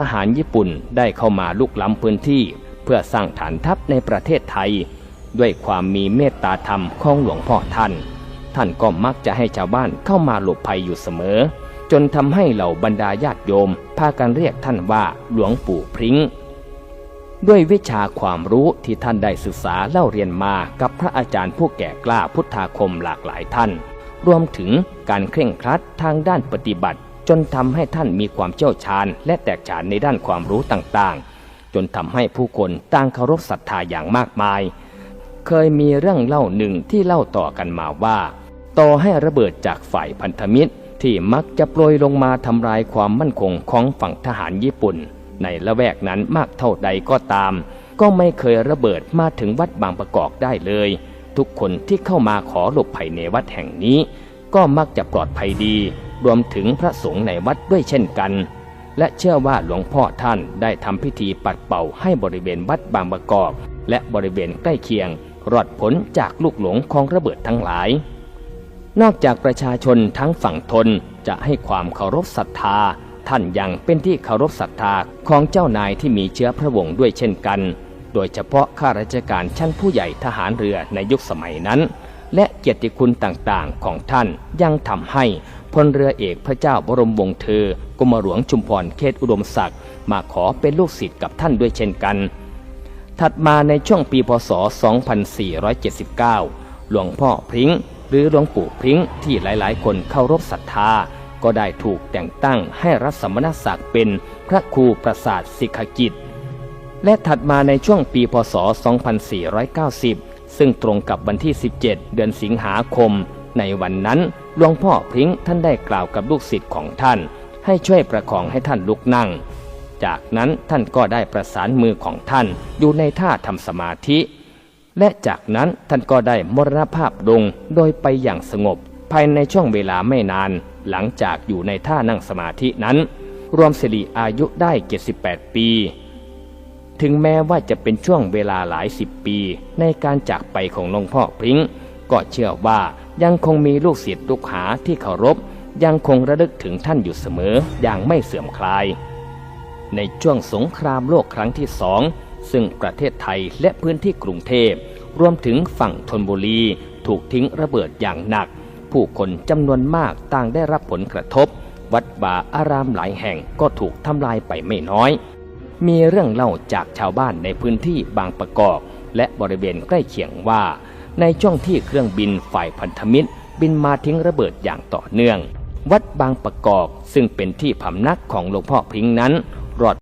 ทหารญี่ปุ่นได้เข้ามาลุกล้ำพื้นที่ เพื่อสร้างฐานทัพในประเทศไทย ด้วยความมีเมตตาธรรมของหลวงพ่อท่าน ท่านก็มักจะให้ชาวบ้านเข้ามาหลบภัยอยู่เสมอ จนทำให้เหล่าบรรดาญาติโยม พากันเรียกท่านว่าหลวงปู่พริ้งด้วยวิชาความรู้ที่ท่านได้ศึกษาเล่าเรียนมากับพระอาจารย์ผู้แก่กล้าพุทธาคมหลากหลายท่าน รวมถึงการเคร่งครัดทางด้านปฏิบัติ จนทำให้ท่านมีความเชี่ยวชาญ และแตกฉานในด้านความรู้ต่างๆ จนทำให้ผู้คนต่างเคารพศรัทธาอย่างมากมาย เคยมีเรื่องเล่าหนึ่งที่เล่าต่อกันมาว่า ต่อให้ระเบิดจากฝ่ายพันธมิตรที่มักจะโปรยลงมาทำลายความมั่นคงของฝั่งทหารญี่ปุ่น ในละแวกนั้นมากเท่าใดก็ตาม ก็ไม่เคยระเบิดมาถึงวัดบางประกอบได้เลย ทุกคนที่เข้ามาขอหลบภัยในวัดแห่งนี้ ก็มักจะปลอดภัยดี รวมถึงพระสงฆ์ในวัดด้วยเช่นกัน และเชื่อว่าหลวงพ่อท่านได้ทำพิธีปัดเป่าให้บริเวณวัดบางประกอบ และบริเวณใกล้เคียง รอดพ้นจากลูกหลงของระเบิดทั้งหลาย นอกจากประชาชนทั้งฝั่งทนจะให้ความเคารพศรัทธา ท่านยังเป็นที่เคารพศรัทธาของเจ้านายที่มีเชื้อพระวงศ์ด้วยเช่นกัน โดยเฉพาะข้าราชการชั้นผู้ใหญ่ทหารเรือในยุคสมัยนั้น และเกียรติคุณต่างๆ ของท่านยังทำให้พลเรือเอกพระเจ้าบรมวงศ์เธอกรมหลวงชุมพรเขตอุดมศักดิ์มาขอเป็นลูกศิษย์กับท่านด้วยเช่นกัน ถัดมาในช่วงปีพศ 2479 หลวงพ่อพริ้งหรือหลวงปู่พริ้งที่หลายๆ คนเคารพศรัทธา ก็ได้ถูกแต่งตั้งให้รับสมณศักดิ์เป็นพระครูประสาทสิกขกิจ และถัดมาในช่วงปีพศ 2490 ซึ่งตรงกับวันที่ 17 เดือนสิงหาคม ในวันนั้นหลวงพ่อพริ้งท่านได้กล่าวกับลูกศิษย์ของท่าน ให้ช่วยประคองให้ท่านลุกนั่ง จากนั้นท่านก็ได้ประสานมือของท่านอยู่ในท่าทำสมาธิ และจากนั้นท่านก็ได้มรณภาพลงโดยไปอย่างสงบ ภายในช่วงเวลาไม่นาน หลังจากอยู่ในท่านั่งสมาธินั้น รวมสิริอายุได้ 78 ปี ถึงแม้ว่าจะเป็นช่วงเวลาหลายสิบปี ในการจากไปของหลวงพ่อพริ้งก็เชื่อว่ายังคงมีลูกศิษย์ลูกหาที่เคารพ ยังคงระลึกถึงท่านอยู่เสมออย่างไม่เสื่อมคลาย ในช่วงสงครามโลกครั้งที่สองซึ่งประเทศไทยและพื้นที่กรุงเทพ รวมถึงฝั่งธนบุรี ถูกทิ้งระเบิดอย่างหนัก ผู้คนจำนวนมากต่างได้รับผลกระทบ วัดบาอารามหลายแห่งก็ถูกทำลายไปไม่น้อย มีเรื่องเล่าจากชาวบ้านในพื้นที่บางประกอบ และบริเวณใกล้เคียงว่า ในช่วงที่เครื่องบินฝ่ายพันธมิตร บินมาทิ้งระเบิดอย่างต่อเนื่อง วัดบางประกอบซึ่งเป็นที่พำนักของหลวงพ่อพิงนั้น